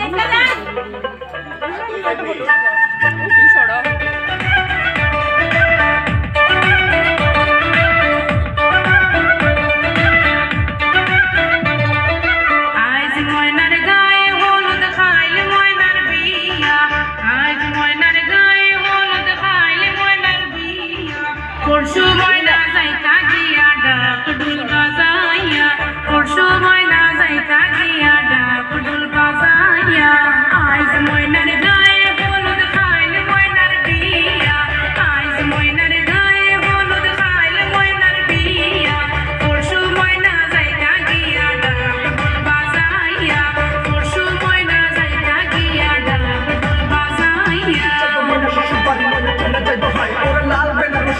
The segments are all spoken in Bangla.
দেখবে না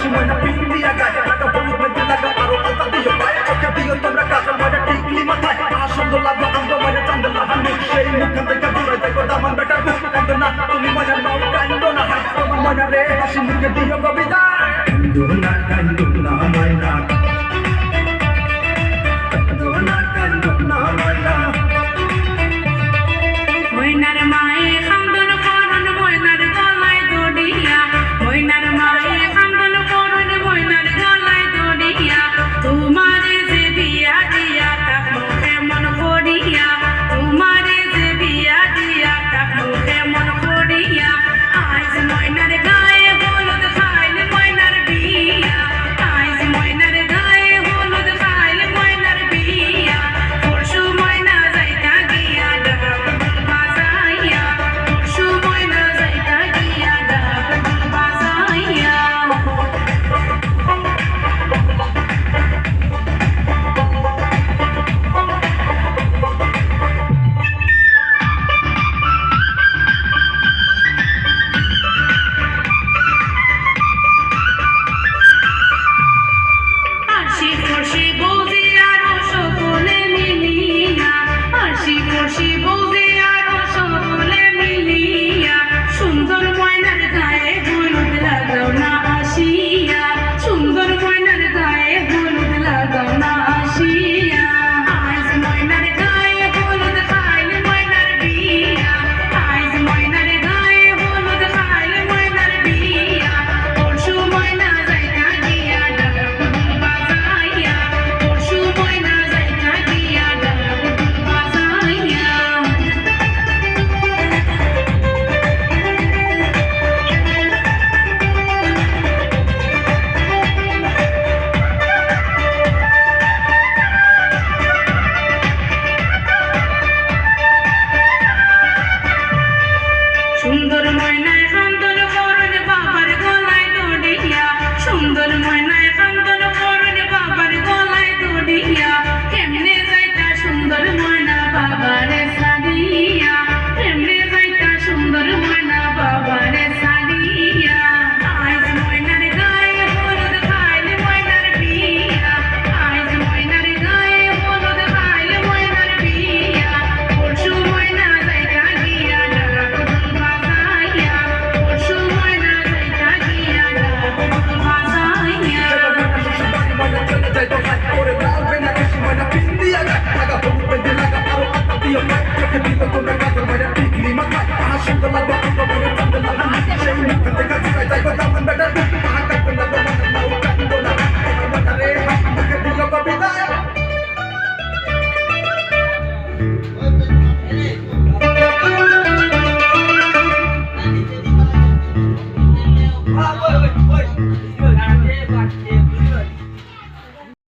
বেনারসি ময়না পিন দিয়া গায়ে লাগা হলুদ মেঝে লাগা আরও আলতা দিও পায়ে। চোখে দিও তোমরা কাজল ময়না টিকলি মাথায়। আসন্দ লাগল, আমরা ময়না চান্দ লাহানি সেই মুখখান থেকে দূরে যাইব দামান বেটার মুখ কান্দ না। তুমি ময়না নাও কান্দ না তোমার ময়না রে, হাসি মুখে দিও কবিতা। কান্দ না কান্দ बाबा सदिया Take a